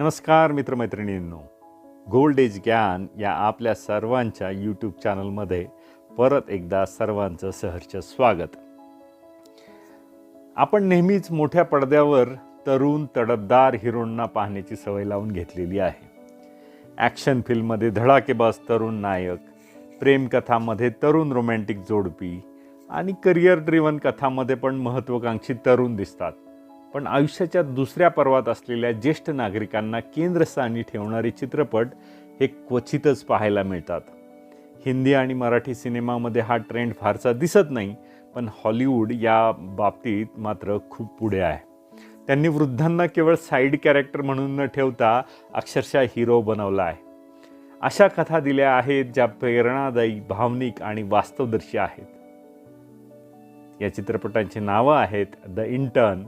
नमस्कार मित्रमैत्रिणींनो. Gold age ज्ञान या आपल्या सर्वांच्या यूट्यूब चॅनलमध्ये परत एकदा सर्वांचं सहर्ष स्वागत. आपण नेहमीच मोठ्या पडद्यावर तरुण तडफदार हिरोंना पाहण्याची सवय लावून घेतलेली आहे. ॲक्शन फिल्ममध्ये धडाकेबाज तरुण नायक प्रेमकथामध्ये तरुण रोमॅन्टिक जोडपी आणि करिअर ड्रिवन कथामध्ये पण महत्त्वाकांक्षी तरुण दिसतात. पण आयुष्याच्या दुसऱ्या पर्वात असलेल्या ज्येष्ठ नागरिकांना केंद्रस्थानी ठेवणारे चित्रपट हे क्वचितच पाहायला मिळतात. हिंदी आणि मराठी सिनेमामध्ये हा ट्रेंड फारसा दिसत नाही पण हॉलिवूड या बाबतीत मात्र खूप पुढे आहे. त्यांनी वृद्धांना केवळ साईड कॅरेक्टर म्हणून न ठेवता अक्षरशः हिरो बनवला आहे. अशा कथा दिल्या आहेत ज्या प्रेरणादायी भावनिक आणि वास्तवदर्शी आहेत. या चित्रपटांची नावं आहेत द इंटर्न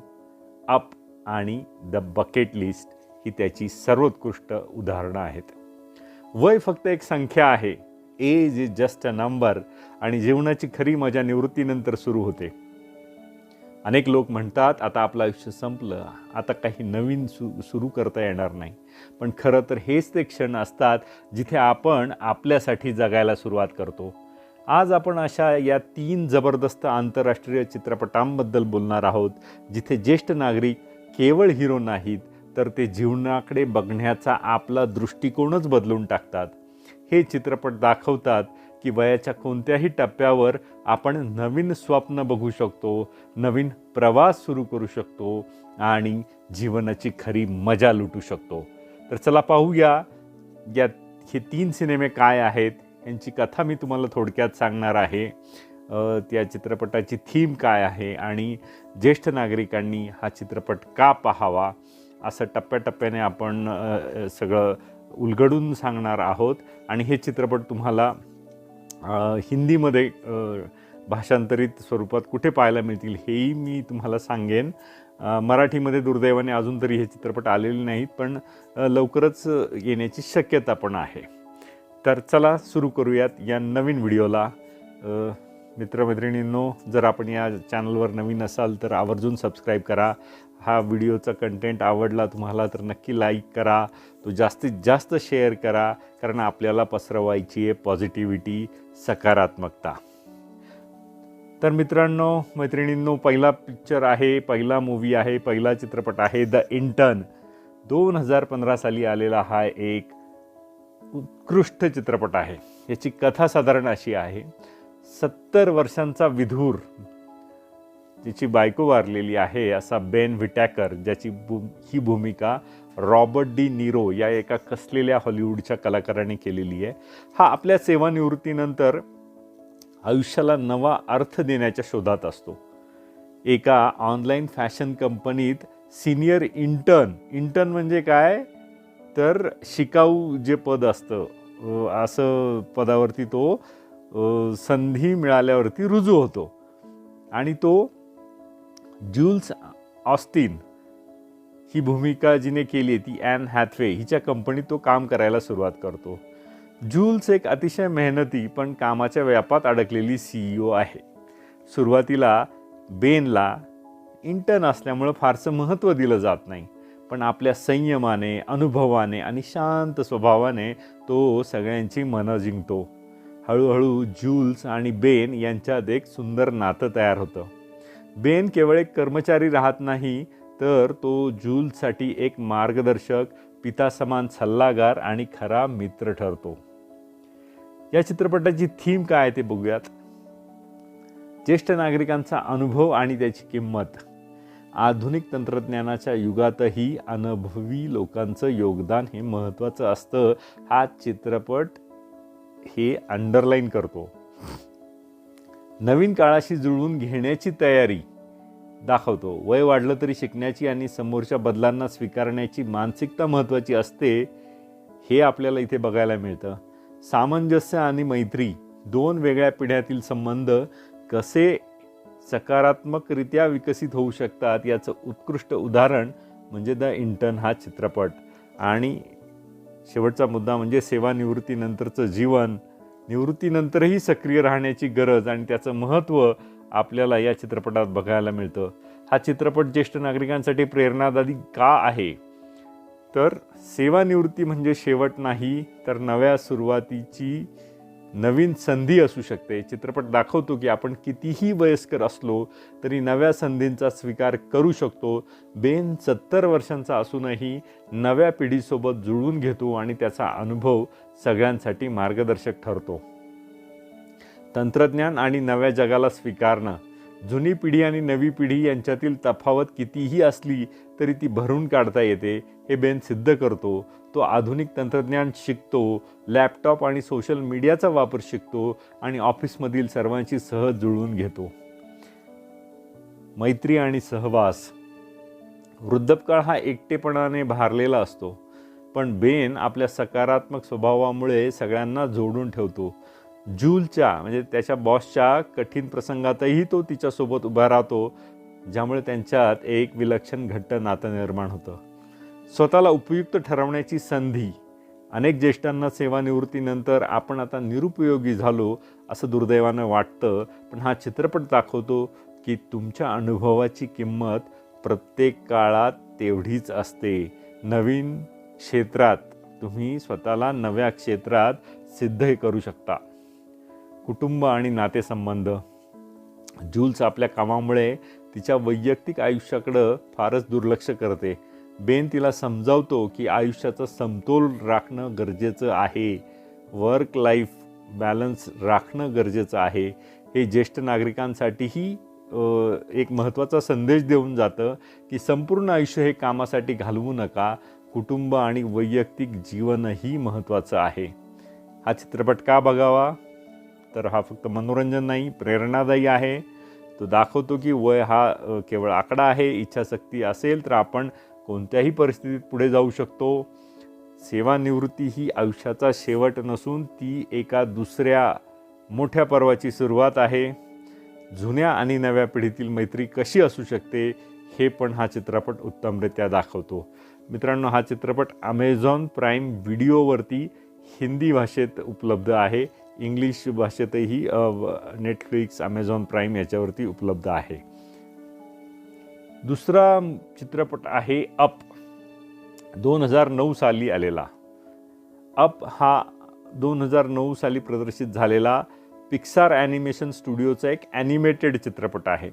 अप आणि द बकेट लिस्ट ही त्याची सर्वोत्कृष्ट उदाहरणं आहेत. वय फक्त एक संख्या आहे. Age is just a number आणि जीवनाची खरी मजा निवृत्तीनंतर सुरू होते. अनेक लोक म्हणतात आता आपलं आयुष्य संपलं आता काही नवीन सु सुरू करता येणार नाही. पण खरं तर हेच ते क्षण असतात जिथे आपण आपल्यासाठी जगायला सुरुवात करतो. आज आपण अशा या तीन जबरदस्त आंतरराष्ट्रीय चित्रपटांबद्दल बोलणार आहोत जिथे ज्येष्ठ नागरिक केवळ हिरो नाहीत तर ते जीवनाकडे बघण्याचा आपला दृष्टिकोनच बदलून टाकतात. हे चित्रपट दाखवतात की वयाच्या कोणत्याही टप्प्यावर आपण नवीन स्वप्न बघू शकतो नवीन प्रवास सुरू करू शकतो आणि जीवनाची खरी मजा लुटू शकतो. तर चला पाहूया या हे तीन सिनेमे काय आहेत यांची कथा मी तुम्हाला थोडक्यात सांगणार आहे. त्या चित्रपटाची थीम काय आहे आणि ज्येष्ठ नागरिकांनी हा चित्रपट का पाहावा असं टप्प्याटप्प्याने आपण सगळं उलगडून सांगणार आहोत. आणि हे चित्रपट तुम्हाला हिंदीमध्ये भाषांतरित स्वरूपात कुठे पाहायला मिळतील हेही मी तुम्हाला सांगेन. मराठीमध्ये दुर्दैवाने अजून तरी हे चित्रपट आलेले नाहीत पण लवकरच येण्याची शक्यता पण आहे. तर चला सुरू करूयात या नवीन व्हिडिओला. मित्रमैत्रिणींनो जर आपण या चॅनलवर नवीन असाल तर आवर्जून सबस्क्राईब करा. हा व्हिडिओचा कंटेंट आवडला तुम्हाला तर नक्की लाईक करा. तो जास्तीत जास्त शेअर करा कारण आपल्याला पसरवायची आहे पॉझिटिव्हिटी सकारात्मकता. तर मित्रांनो मैत्रिणींनो पहिला पिक्चर आहे पहिला मूवी आहे पहिला चित्रपट आहे द इंटर्न दोन हजार पंधरा साली आलेला हा एक उत्कृष्ट चित्रपट आहे. याची कथा साधारण अशी आहे. सत्तर वर्षांचा विधूर जिची बायको वारलेली आहे असा बेन व्हिटॅकर ज्याची भू ही भूमिका रॉबर्ट डी निरो या एका कसलेल्या हॉलिवूडच्या कलाकाराने केलेली आहे. हा आपल्या सेवानिवृत्तीनंतर आयुष्याला नवा अर्थ देण्याच्या शोधात असतो. एका ऑनलाईन फॅशन कंपनीत सिनियर इंटर्न इंटर्न म्हणजे काय? तर शिकाऊ जे पद असतं असं पदावरती तो संधी मिळाल्यावरती रुजू होतो. आणि तो ज्युल्स ऑस्टिन ही भूमिका जिने केली आहे ती ॲन हॅथवे हिच्या कंपनीत तो काम करायला सुरुवात करतो. ज्युल्स एक अतिशय मेहनती पण कामाच्या व्यापात अडकलेली सीईओ आहे. सुरुवातीला बेनला इंटर्न असल्यामुळं फारसं महत्त्व दिलं जात नाही. पण आपल्या संयमाने अनुभवाने आणि शांत स्वभावाने तो सगळ्यांची मनं जिंकतो. हळूहळू ज्यूल्स आणि बेन यांच्यात एक सुंदर नातं तयार होतं. बेन केवळ एक कर्मचारी राहत नाही तर तो ज्यूल्ससाठी एक मार्गदर्शक पितासमान सल्लागार आणि खरा मित्र ठरतो. या चित्रपटाची थीम काय आहे ते बघूयात. ज्येष्ठ नागरिकांचा अनुभव आणि त्याची किंमत. आधुनिक तंत्रज्ञानाच्या युगातही अनुभवी लोकांचं योगदान हे महत्त्वाचं असतं. हा चित्रपट हे अंडरलाईन करतो. नवीन काळाशी जुळवून घेण्याची तयारी दाखवतो. वय वाढलं तरी शिकण्याची आणि समोरच्या बदलांना स्वीकारण्याची मानसिकता महत्त्वाची असते हे आपल्याला इथे बघायला मिळतं. सामंजस्य आणि मैत्री दोन वेगळ्या पिढ्यातील संबंध कसे सकारात्मकरित्या विकसित होऊ शकतात. याचं उत्कृष्ट उदाहरण म्हणजे द इंटर्न हा चित्रपट. आणि शेवटचा मुद्दा म्हणजे सेवानिवृत्तीनंतरचं जीवन. निवृत्तीनंतरही सक्रिय राहण्याची गरज आणि त्याचं महत्त्व आपल्याला या चित्रपटात बघायला मिळतं. हा चित्रपट ज्येष्ठ नागरिकांसाठी प्रेरणादायी का आहे? तर सेवानिवृत्ती म्हणजे शेवट नाही तर नव्या सुरुवातीची नवीन संधी असू शकते. चित्रपट दाखवतो की आपण कितीही वयस्कर असलो तरी नव्या संधींचा स्वीकार करू शकतो. बेन सत्तर वर्षांचा असूनही नव्या पिढीसोबत जुळवून घेतो आणि त्याचा अनुभव सगळ्यांसाठी मार्गदर्शक ठरतो. तंत्रज्ञान आणि नव्या जगाला स्वीकारणं जुनी पिढी आणि नवी पिढी यांच्यातील तफावत कितीही असली तरी ती भरून काढता येते हे बेन सिद्ध करतो. तो आधुनिक तंत्रज्ञान शिकतो लॅपटॉप आणि सोशल मीडियाचा वापर शिकतो आणि ऑफिसमधील सर्वांशी सहज जुळवून घेतो. मैत्री आणि सहवास. वृद्धपकाळ हा एकटेपणाने भारलेला असतो पण बेन आपल्या सकारात्मक स्वभावामुळे सगळ्यांना जोडून ठेवतो. जूलच्या म्हणजे त्याच्या बॉसच्या कठीण प्रसंगातही तो तिच्यासोबत उभा राहतो ज्यामुळे त्यांच्यात एक विलक्षण घट्ट नातं निर्माण होतं. स्वतःला उपयुक्त ठरवण्याची संधी अनेक ज्येष्ठांना सेवानिवृत्तीनंतर आपण आता निरुपयोगी झालो असं दुर्दैवानं वाटतं पण हा चित्रपट दाखवतो की तुमच्या अनुभवाची किंमत प्रत्येक काळात तेवढीच असते. नवीन क्षेत्रात तुम्ही स्वतःला नव्या क्षेत्रात सिद्ध करू शकता. कुटुंब आणि नातेसंबंध. जूल्स आपल्या कामामुळे तिच्या वैयक्तिक आयुष्याकडं फारच दुर्लक्ष करते. बेन तिला समजावतो की आयुष्याचा समतोल राखणं गरजेचं आहे. वर्क लाईफ बॅलन्स राखणं गरजेचं आहे. हे ज्येष्ठ नागरिकांसाठीही एक महत्त्वाचा संदेश देऊन जातं की संपूर्ण आयुष्य हे कामासाठी घालवू नका. कुटुंब आणि वैयक्तिक जीवनही महत्त्वाचं आहे. हा चित्रपट का बघावा? तर हा फक्त मनोरंजन नाही प्रेरणादायी आहे. तो दाखवतो की वय हा केवळ आकडा आहे इच्छाशक्ती असेल तर आपण कोणत्याही परिस्थितीत पुढे जाऊ शकतो. सेवानिवृत्ती ही आयुष्याचा शेवट नसून ती एका दुसऱ्या मोठ्या पर्वाची सुरुवात आहे. जुन्या आणि नव्या पिढीतील मैत्री कशी असू शकते हे पण हा चित्रपट उत्तमरित्या दाखवतो. मित्रांनो हा चित्रपट अमेझॉन प्राईम व्हिडिओवरती हिंदी भाषेत उपलब्ध आहे. इंग्लिश भाषेतही नेटफ्लिक्स ॲमेझॉन प्राईम याच्यावरती उपलब्ध आहे. दुसरा चित्रपट आहे अप दोन हजार नऊ साली आलेला. अप हा दोन हजार नऊ साली प्रदर्शित झालेला पिक्सार ॲनिमेशन स्टुडिओचा एक ॲनिमेटेड चित्रपट आहे.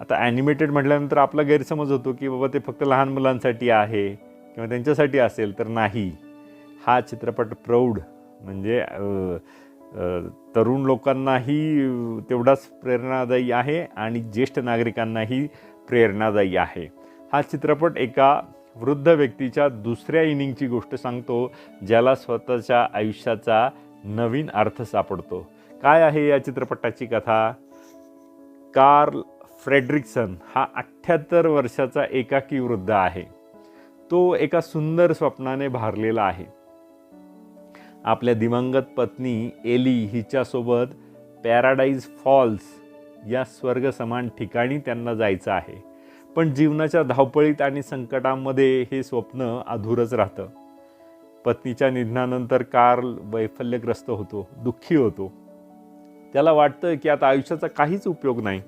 आता ॲनिमेटेड म्हटल्यानंतर आपला गैरसमज होतो की बाबा ते फक्त लहान मुलांसाठी आहे किंवा त्यांच्यासाठी असेल तर नाही. हा चित्रपट प्रौढ म्हणजे तरुण लोकांनाही तेवढाच प्रेरणादायी आहे आणि ज्येष्ठ नागरिकांनाही प्रेरणादायी आहे. हा चित्रपट एका वृद्ध व्यक्तीच्या दुसऱ्या इनिंगची गोष्ट सांगतो ज्याला स्वतःच्या आयुष्याचा नवीन अर्थ सापडतो. काय आहे या चित्रपटाची कथा? कार्ल फ्रेडरिक्सन हा अठ्ठ्याहत्तर वर्षाचा एकाकी वृद्ध आहे. तो एका सुंदर स्वप्नाने भारलेला आहे. आपल्या दिवंगत पत्नी एली हिच्यासोबत पॅराडाईज फॉल्स या स्वर्ग समान ठिकाणी त्यांना जायचं आहे. पण जीवनाच्या धावपळीत आणि संकटामध्ये हे स्वप्न अधूरच राहतं. पत्नीच्या निधनानंतर कार्ल वैफल्यग्रस्त होतो दुःखी होतो. त्याला वाटतं की आता आयुष्याचा काहीच उपयोग नाही.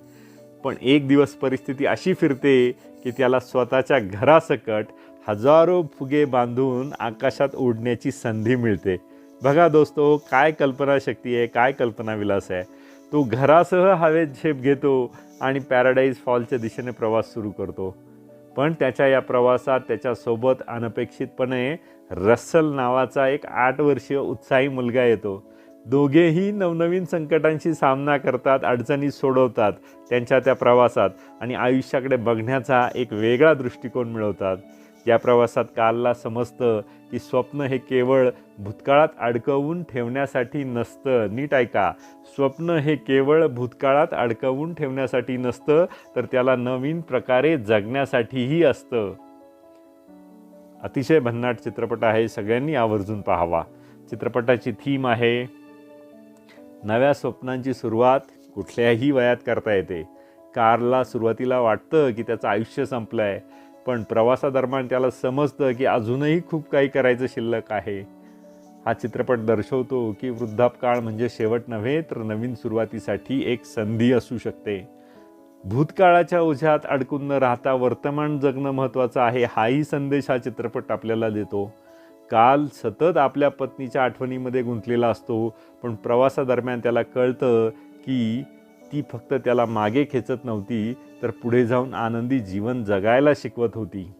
पण एक दिवस परिस्थिती अशी फिरते की त्याला स्वतःच्या घरासकट हजारो फुगे बांधून आकाशात उडण्याची संधी मिळते. बघा दोस्तो काय कल्पनाशक्ती आहे काय कल्पनाविलास आहे. तो घरासह हवेत झेप घेतो आणि पॅराडाईज फॉलच्या दिशेने प्रवास सुरू करतो. पण त्याच्या या प्रवासात त्याच्यासोबत अनपेक्षितपणे रस्सल नावाचा एक आठ वर्षीय उत्साही मुलगा येतो. दोघेही नवनवीन संकटांशी सामना करतात अडचणी सोडवतात त्यांच्या त्या प्रवासात आणि आयुष्याकडे बघण्याचा एक वेगळा दृष्टिकोन मिळवतात. या प्रवासात कालला समजतं की स्वप्न हे केवळ भूतकाळात अडकवून ठेवण्यासाठी नसतं. नीट ऐका. स्वप्न हे केवळ भूतकाळात अडकवून ठेवण्यासाठी नसतं तर त्याला नवीन प्रकारे जगण्यासाठीही असतं. अतिशय भन्नाट चित्रपट आहे. सगळ्यांनी आवर्जून पाहावा. चित्रपटाची थीम आहे नव्या स्वप्नांची सुरुवात कुठल्याही वयात करता येते. कारला सुरुवातीला वाटतं की त्याचं आयुष्य संपलं आहे पण प्रवासादरम्यान त्याला समजतं की अजूनही खूप काही करायचं शिल्लक आहे. हा चित्रपट दर्शवतो की वृद्धापकाळ म्हणजे शेवट नव्हे तर नवीन सुरुवातीसाठी एक संधी असू शकते. भूतकाळाच्या ओझ्यात अडकून न राहता वर्तमान जगणं महत्त्वाचं आहे हाही संदेश हा चित्रपट आपल्याला देतो. काल सतत आपल्या पत्नीच्या आठवणीमध्ये गुंतलेला असतो पण प्रवासादरम्यान त्याला कळतं की ती फक्त त्याला मागे खेचत नव्हती तर पुढे जाऊन आनंदी जीवन जगायला शिकवत होती.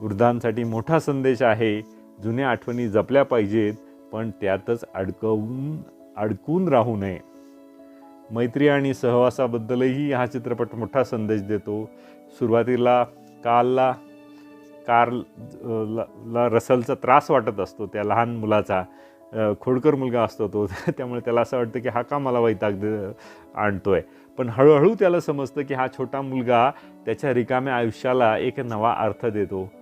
वृद्धांसाठी मोठा संदेश आहे जुन्या आठवणी जपल्या पाहिजेत पण त्यातच अडकवून अडकून राहू नये. मैत्री आणि सहवासाबद्दलही हा चित्रपट मोठा संदेश देतो. सुरुवातीला कालला कार्ल ला रसलचा त्रास वाटत असतो त्या लहान मुलाचा. खोडकर मुलगा असतो तो त्यामुळे त्याला असं वाटतं की हा का मला वैताग आणतो आहे पण हळूहळू त्याला समजतं की हा छोटा मुलगा त्याच्या रिकाम्या आयुष्याला एक नवा अर्थ देतो.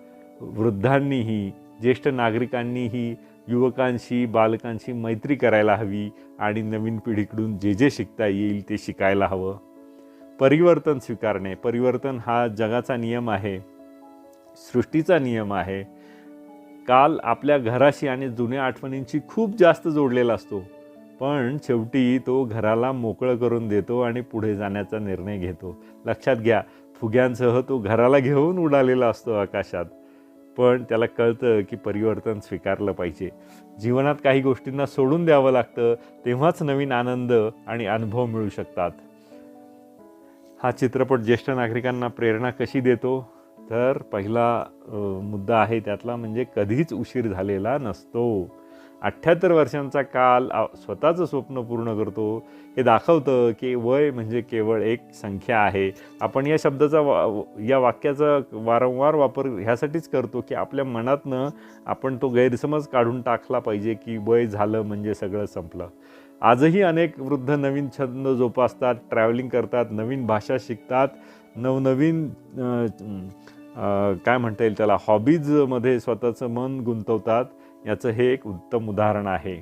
वृद्धांनीही ज्येष्ठ नागरिकांनीही युवकांशी बालकांशी मैत्री करायला हवी आणि नवीन पिढीकडून जे जे शिकता येईल ते शिकायला हवं. परिवर्तन स्वीकारणे. परिवर्तन हा जगाचा नियम आहे. सृष्टीचा नियम आहे. काल आपल्या घराशी आणि जुन्या आठवणींशी खूप जास्त जोडलेला असतो. पण शेवटी तो घराला मोकळं करून देतो आणि पुढे जाण्याचा निर्णय घेतो. लक्षात घ्या फुग्यांसह तो घराला घेऊन उडालेला असतो आकाशात. पण त्याला कळतं की परिवर्तन स्वीकारलं पाहिजे. जीवनात काही गोष्टींना सोडून द्यावं लागतं तेव्हाच नवीन आनंद आणि अनुभव मिळू शकतात. हा चित्रपट ज्येष्ठ नागरिकांना प्रेरणा कशी देतो? तर पहिला मुद्दा आहे त्यातला म्हणजे कधीच उशीर झालेला नसतो. अठ्ठ्याहत्तर वर्षांचा काल स्वतःचं स्वप्न पूर्ण करतो. हे दाखवतं की वय म्हणजे केवळ एक संख्या आहे. आपण या शब्दाचा वा या वाक्याचा वारंवार वापर ह्यासाठीच करतो की आपल्या मनातनं आपण तो गैरसमज काढून टाकला पाहिजे की वय झालं म्हणजे सगळं संपलं. आजही अनेक वृद्ध नवीन छंद जोपासतात ट्रॅव्हलिंग करतात नवीन भाषा शिकतात नवनवीन काय म्हणता येईल त्याला? हॉबीजमध्ये स्वतःचं मन गुंतवतात याचं हे एक उत्तम उदाहरण आहे.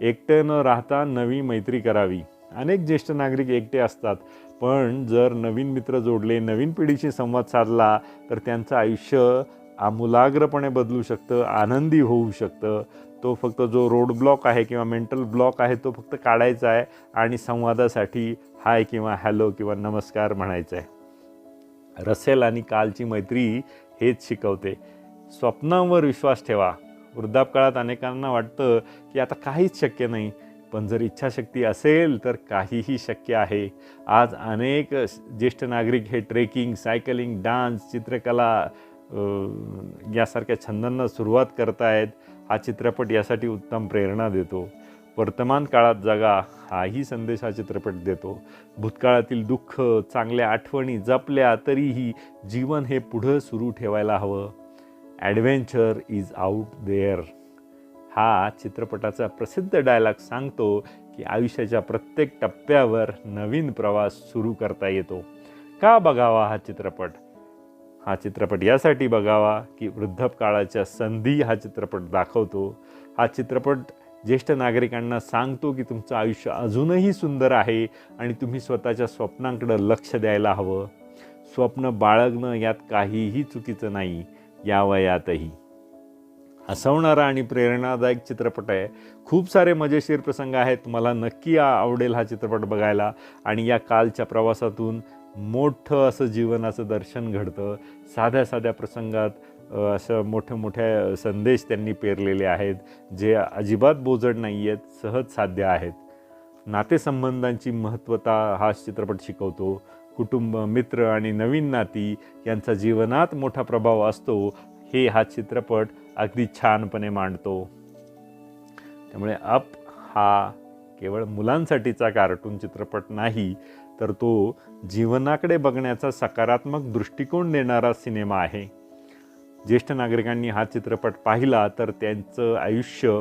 एकटे न राहता नवी मैत्री करावी. अनेक ज्येष्ठ नागरिक एकटे असतात पण जर नवीन मित्र जोडले नवीन पिढीशी संवाद साधला तर त्यांचं आयुष्य आमूलाग्रपणे बदलू शकतं आनंदी होऊ शकतं. तो फक्त जो रोड ब्लॉक आहे किंवा मेंटल ब्लॉक आहे तो फक्त काढायचा आहे आणि संवादासाठी हाय किंवा हॅलो किंवा नमस्कार म्हणायचं आहे. रसेल आणि कालची मैत्री हेच शिकवते. स्वप्नांवर विश्वास ठेवा. वृद्धापकाळात अनेकांना वाटतं की आता काहीच शक्य नाही. पण जर इच्छाशक्ती असेल तर काहीही शक्य आहे. आज अनेक ज्येष्ठ नागरिक हे ट्रेकिंग सायकलिंग डान्स चित्रकला यासारख्या छंदांना सुरुवात करतायत. हा चित्रपट यासाठी उत्तम प्रेरणा देतो. वर्तमान काळात जगा हाही संदेश हा चित्रपट देतो. भूतकाळातील दुःख चांगल्या आठवणी जपल्या तरीही जीवन हे पुढं सुरू ठेवायला हवं. ॲडव्हेंचर इज आउट देअर हा चित्रपटाचा प्रसिद्ध डायलॉग सांगतो की आयुष्याच्या प्रत्येक टप्प्यावर नवीन प्रवास सुरू करता येतो. का बघावा हा चित्रपट? हा चित्रपट यासाठी बघावा की वृद्धपकाळाच्या संधी हा चित्रपट दाखवतो. हा चित्रपट ज्येष्ठ नागरिकांना सांगतो की तुमचं आयुष्य अजूनही सुंदर आहे आणि तुम्ही स्वतःच्या स्वप्नांकडं लक्ष द्यायला हवं. स्वप्न बाळगणं यात काहीही चुकीचं नाही या वयातही. हसवणारा आणि प्रेरणादायक चित्रपट आहे. खूप सारे मजेशीर प्रसंग आहेत. मला नक्की आवडेल हा चित्रपट बघायला. आणि या कालच्या प्रवासातून मोठं असं जीवनाचं दर्शन घडतं. साध्या साध्या प्रसंगात असं मोठे मोठे संदेश त्यांनी पेरलेले आहेत जे अजिबात बोजड नाही आहेत सहज साध्य आहेत. नातेसंबंधांची महत्त्वता हा चित्रपट शिकवतो. कुटुंब मित्र आणि नवीन नाती यांचा जीवनात मोठा प्रभाव असतो हे हा चित्रपट अगदी छानपणे मांडतो. त्यामुळे अप हा केवळ मुलांसाठीचा कार्टून चित्रपट नाही तर तो जीवनाकडे बघण्याचा सकारात्मक दृष्टिकोन देणारा सिनेमा आहे. ज्येष्ठ नागरिकांनी हा चित्रपट पाहिला तर त्यांचं आयुष्य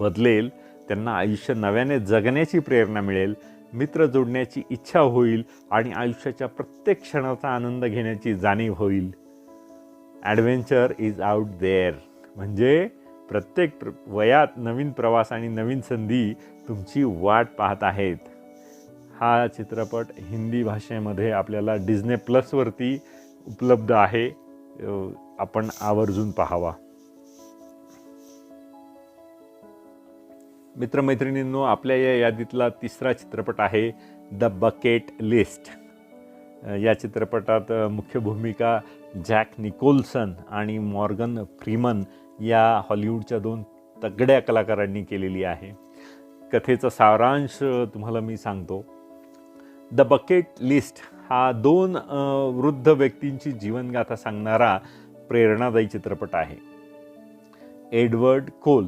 बदलेल त्यांना आयुष्य नव्याने जगण्याची प्रेरणा मिळेल मित्र जोडण्याची इच्छा होईल आणि आयुष्याच्या प्रत्येक क्षणाचा आनंद घेण्याची जाणीव होईल. ॲडव्हेंचर इज आउट देअर म्हणजे प्रत्येक प्र वयात नवीन प्रवास आणि नवीन संधी तुमची वाट पाहत आहेत. हा चित्रपट हिंदी भाषेमध्ये आपल्याला डिझने प्लसवरती उपलब्ध आहे. आपण आवर्जून पाहावा. मित्रमैत्रिणींनो आपल्या या यादीतला तिसरा चित्रपट आहे द बकेट लिस्ट या चित्रपटात मुख्य भूमिका जॅक निकोल्सन आणि मॉर्गन फ्रीमन या हॉलिवूडच्या दोन तगड्या कलाकारांनी केलेली आहे. कथेचा सारांश तुम्हाला मी सांगतो. द बकेट लिस्ट हा दोन वृद्ध व्यक्तींची जीवनगाथा सांगणारा प्रेरणादायी चित्रपट आहे. एडवर्ड कोल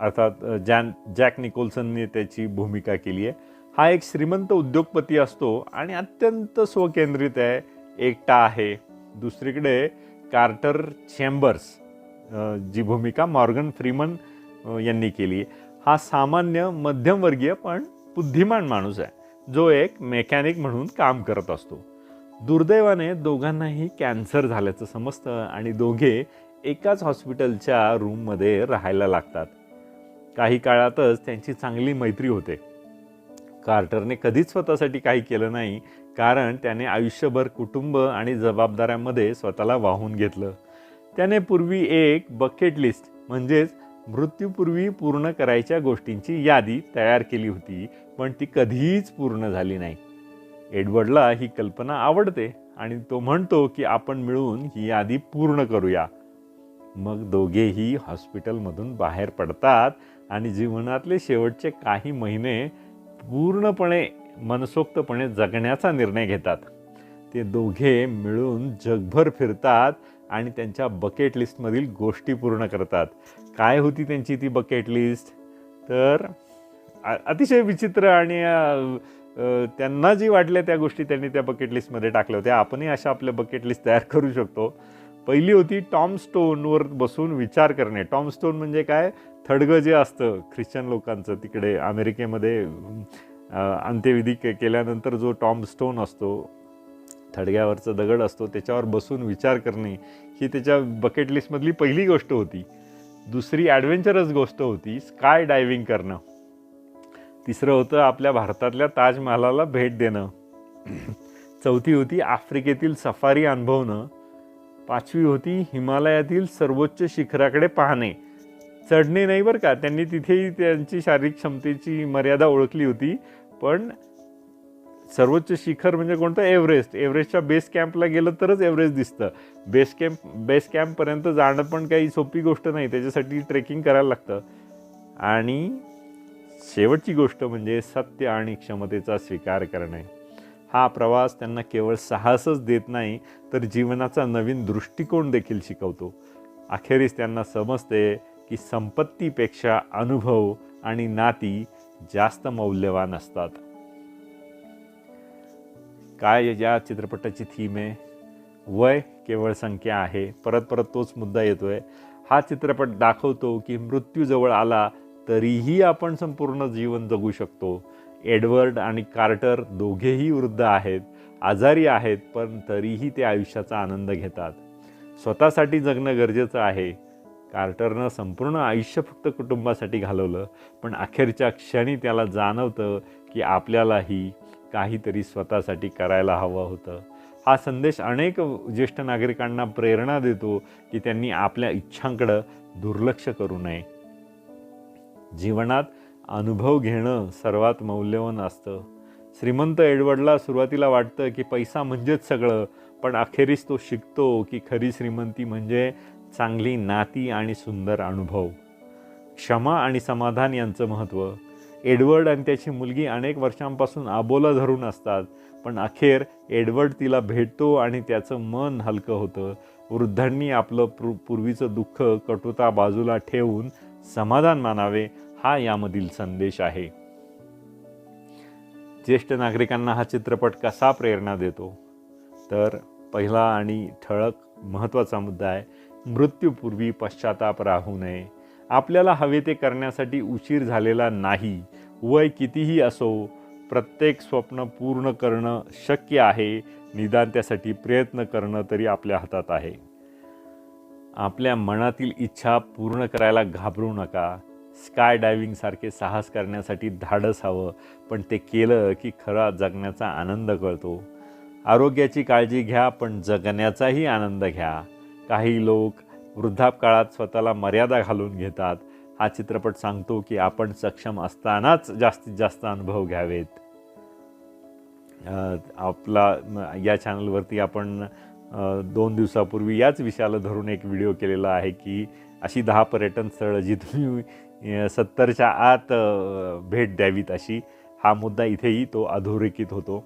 अर्थात जॅन जॅक निकोल्सनने त्याची भूमिका केली आहे. हा एक श्रीमंत उद्योगपती असतो आणि अत्यंत स्वकेंद्रित आहे एकटा आहे. दुसरीकडे कार्टर चेंबर्स जी भूमिका मॉर्गन फ्रीमन यांनी केली हा सामान्य मध्यमवर्गीय पण बुद्धिमान माणूस आहे. जो एक मेकॅनिक म्हणून काम करत असतो. दुर्दैवाने दोघांनाही कॅन्सर झाल्याचं समजतं आणि दोघे एकाच हॉस्पिटलच्या रूममध्ये राहायला लागतात. काही काळातच त्यांची चांगली मैत्री होते. कार्टरने कधीच स्वतःसाठी काही केलं नाही कारण त्याने आयुष्यभर कुटुंब आणि जबाबदाऱ्यांमध्ये स्वतःला वाहून घेतलं. त्याने पूर्वी एक बकेट लिस्ट म्हणजेच मृत्यूपूर्वी पूर्ण करायच्या गोष्टींची यादी तयार केली होती पण ती कधीच पूर्ण झाली नाही. एडवर्डला ही कल्पना आवडते आणि तो म्हणतो की आपण मिळून ही यादी पूर्ण करूया. मग दोघेही हॉस्पिटलमधून बाहेर पडतात आणि जीवनातले शेवटचे काही महिने पूर्णपणे मनसोक्तपणे जगण्याचा निर्णय घेतात. ते दोघे मिळून जगभर फिरतात आणि त्यांच्या बकेट लिस्टमधील गोष्टी पूर्ण करतात. काय होती त्यांची ती बकेट लिस्ट तर अतिशय विचित्र आणि त्यांना जी वाटल्या त्या गोष्टी त्यांनी त्या बकेट लिस्टमध्ये टाकल्या होत्या. आपणही अशा आपल्या बकेट लिस्ट तयार करू शकतो. पहिली होती टॉम स्टोनवर बसून विचार करणे. टॉम स्टोन म्हणजे काय? थडगं जे असतं ख्रिश्चन लोकांचं तिकडे अमेरिकेमध्ये अंत्यविधी के केल्यानंतर जो टॉम स्टोन असतो थडग्यावरचा दगड असतो त्याच्यावर बसून विचार करणे ही त्याच्या बकेट लिस्टमधली पहिली गोष्ट होती. दुसरी ॲडव्हेंचरस गोष्ट होती स्काय डायव्हिंग करणं. तिसरं होतं आपल्या भारतातल्या ताजमहालाला भेट देणं. चौथी होती आफ्रिकेतील सफारी अनुभवणं. पाचवी होती हिमालयातील सर्वोच्च शिखराकडे पाहणे. चढणे नाही बरं का त्यांनी तिथेही त्यांची शारीरिक क्षमतेची मर्यादा ओळखली होती. पण सर्वोच्च शिखर म्हणजे कोणतं? एव्हरेस्ट. एव्हरेस्टच्या बेस कॅम्पला गेलं तरच एव्हरेस्ट दिसतं. बेस कॅम्प बेस कॅम्पपर्यंत जाणं पण काही सोपी गोष्ट नाही. त्याच्यासाठी ट्रेकिंग करायला लागतं. आणि शेवटची गोष्ट म्हणजे सत्य आणि क्षमतेचा स्वीकार करणे. हा प्रवास त्यांना केवळ साहसच देत नाही तर जीवनाचा नवीन दृष्टिकोन देखील शिकवतो. अखेरीस त्यांना समजते की संपत्तीपेक्षा अनुभव आणि नाती जास्त मौल्यवान असतात. काय या चित्रपटाची थीम आहे? वय केवळ संख्या आहे. परत परत तोच मुद्दा येतोय. हा चित्रपट दाखवतो की मृत्यू जवळ आला तरीही आपण संपूर्ण जीवन जगू शकतो. एडवर्ड आणि कार्टर दोघेही वृद्ध आहेत आजारी आहेत पण तरीही ते आयुष्याचा आनंद घेतात. स्वतःसाठी जगणं गरजेचं आहे. कार्टरनं संपूर्ण आयुष्य फक्त कुटुंबासाठी घालवलं पण अखेरच्या क्षणी त्याला जाणवतं की आपल्यालाही काहीतरी स्वतःसाठी करायला हवं होतं. हा संदेश अनेक ज्येष्ठ नागरिकांना प्रेरणा देतो की त्यांनी आपल्या इच्छांकडं दुर्लक्ष करू नये. जीवनात अनुभव घेणं सर्वात मौल्यवान असतं. श्रीमंत एडवर्डला सुरुवातीला वाटतं की पैसा म्हणजेच सगळं पण अखेरीस तो शिकतो की खरी श्रीमंती म्हणजे चांगली नाती आणि सुंदर अनुभव. क्षमा आणि समाधान यांचं महत्त्व. एडवर्ड आणि त्याची मुलगी अनेक वर्षांपासून आबोला धरून असतात. पण अखेर एडवर्ड तिला भेटतो आणि त्याचं मन हलकं होतं. वृद्धांनी आपलं पूर पूर्वीचं दुःख कटुता बाजूला ठेवून समाधान मानावे हा यामधील संदेश आहे. ज्येष्ठ नागरिकांना हा चित्रपट कसा प्रेरणा देतो? तर पहिला आणि ठळक महत्त्वाचा मुद्दा आहे मृत्यूपूर्वी पश्चाताप राहू नये. आपल्याला हवे ते करण्यासाठी उशीर झालेला नाही. वय कितीही असो प्रत्येक स्वप्न पूर्ण करणं शक्य आहे निदान त्यासाठी प्रयत्न करणं तरी आपल्या हातात आहे. आपल्या मनातील इच्छा पूर्ण करायला घाबरू नका. स्काय डायव्हिंगसारखे साहस करण्यासाठी धाडस हवं पण ते केलं की खरा जगण्याचा आनंद कळतो. आरोग्याची काळजी घ्या पण जगण्याचाही आनंद घ्या. काही लोक वृद्धापकाळात स्वतःला मर्यादा घालून घेतात. हा चित्रपट सांगतो की आपण सक्षम असतानाच जास्तीत जास्त अनुभव घ्यावेत. आपला या चॅनलवरती आपण दोन दिवसापूर्वी याच विषयाला धरून एक व्हिडिओ केलेला आहे की अशी दहा पर्यटन स्थळं जी तुम्ही सत्तरच्या आत भेट द्यावीत अशी हा मुद्दा इथेही तो अधोरेखित होतो.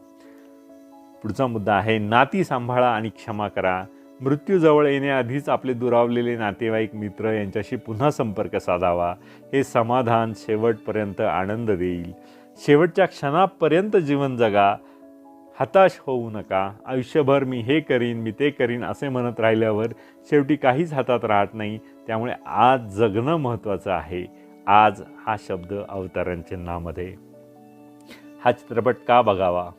पुढचा मुद्दा आहे नाती सांभाळा आणि क्षमा करा. मृत्यूजवळ येण्याआधीच आपले दुरावलेले नातेवाईक मित्र यांच्याशी पुन्हा संपर्क साधावा. हे समाधान शेवटपर्यंत आनंद देईल. शेवटच्या क्षणापर्यंत जीवन जगा. हताश होऊ नका. आयुष्यभर मी हे करीन मी ते करीन असे म्हणत राहिल्यावर शेवटी काहीच हातात राहत नाही. त्यामुळे आज जगणं महत्त्वाचं आहे. आज हा शब्द अवतारांचिन्हामध्ये हा चित्रपट का बघावा?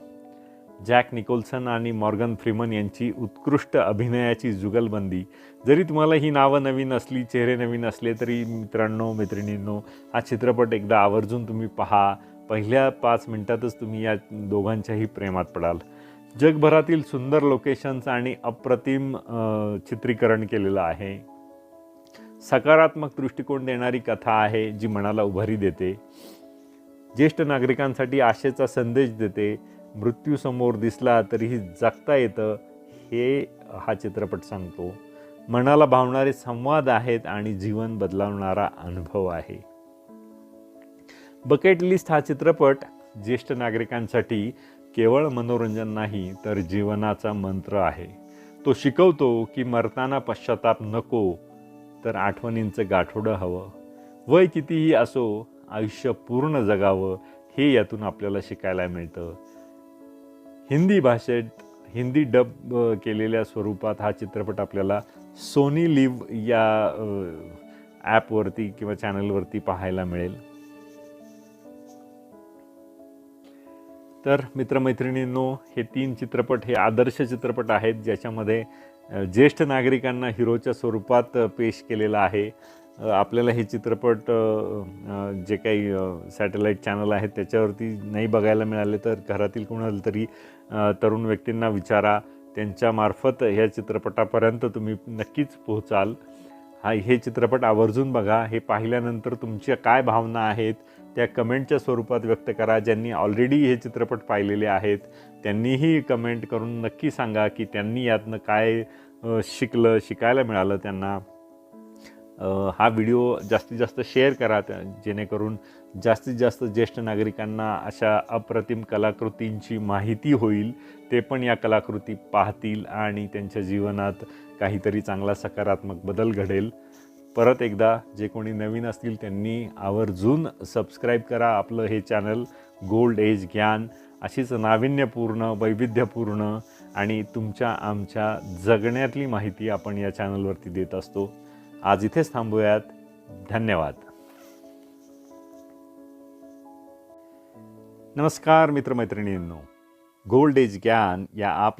जॅक निकोल्सन आणि मॉर्गन फ्रीमन यांची उत्कृष्ट अभिनयाची जुगलबंदी. जरी तुम्हाला ही नावं नवीन असली चेहरे नवीन असले तरी मित्रांनो मैत्रिणींनो हा चित्रपट एकदा आवर्जून तुम्ही पहा. पहिल्या पाच मिनटातच तुम्ही या दोघांच्याही प्रेमात पडाल. जगभरातील सुंदर लोकेशन्स आणि अप्रतिम चित्रीकरण केलेलं आहे. सकारात्मक दृष्टिकोन देणारी कथा आहे जी मनाला उभारी देते. ज्येष्ठ नागरिकांसाठी आशेचा संदेश देते. मृत्यूसमोर दिसला तरीही जगता येतं हे हा चित्रपट सांगतो. मनाला भावणारे संवाद आहेत आणि जीवन बदलावणारा अनुभव आहे. बकेट लिस्ट हा चित्रपट ज्येष्ठ नागरिकांसाठी केवळ मनोरंजन नाही तर जीवनाचा मंत्र आहे. तो शिकवतो की मरताना पश्चाताप नको तर आठवणींचं गाठोडं हवं. वय कितीही असो आयुष्य पूर्ण जगावं हे यातून आपल्याला शिकायला मिळतं. हिंदी भाषेत हिंदी डब केलेल्या स्वरूपात हा चित्रपट आपल्याला सोनी लिव्ह या ॲपवरती किंवा चॅनलवरती पाहायला मिळेल. तर मित्रमैत्रिणींनो हे तीन चित्रपट हे आदर्श चित्रपट आहेत ज्याच्यामध्ये ज्येष्ठ नागरिकांना हिरोच्या स्वरूपात पेश केलेलं आहे. आपल्याला हे चित्रपट जे काही सॅटेलाईट चॅनल आहेत त्याच्यावरती नाही बघायला मिळाले तर घरातील कोणाला तरी तरुण व्यक्तींना विचारा. त्यांच्यामार्फत ह्या चित्रपटापर्यंत तुम्ही नक्कीच पोहोचाल. हा हे चित्रपट आवर्जून बघा. हे पाहिल्यानंतर तुमच्या काय भावना आहेत त्या कमेंटच्या स्वरूपात व्यक्त करा. ज्यांनी ऑलरेडी हे चित्रपट पाहिलेले आहेत त्यांनीही कमेंट करून नक्की सांगा की त्यांनी यातनं काय शिकलं शिकायला मिळालं त्यांना. हा व्हिडिओ जास्तीत जास्त शेअर करा त्या- जेणेकरून जास्तीत जास्त ज्येष्ठ नागरिकांना अशा अप्रतिम कलाकृतींची माहिती होईल ते पण या कलाकृती पाहतील आणि त्यांच्या जीवनात काहीतरी चांगला सकारात्मक बदल घडेल. परत एकदा जे कोणी नवीन असतील त्यांनी आवर्जून सबस्क्राईब करा आपलं हे चॅनल गोल्ड एज ज्ञान अशीच नाविन्यपूर्ण वैविध्यपूर्ण आणि तुमच्या आमच्या जगण्यातली माहिती आपण या चॅनलवरती देत असतो. आज इथेच थांबूयात. धन्यवाद. नमस्कार मित्रमैत्रिणींनो. गोल्ड एज ज्ञान या आप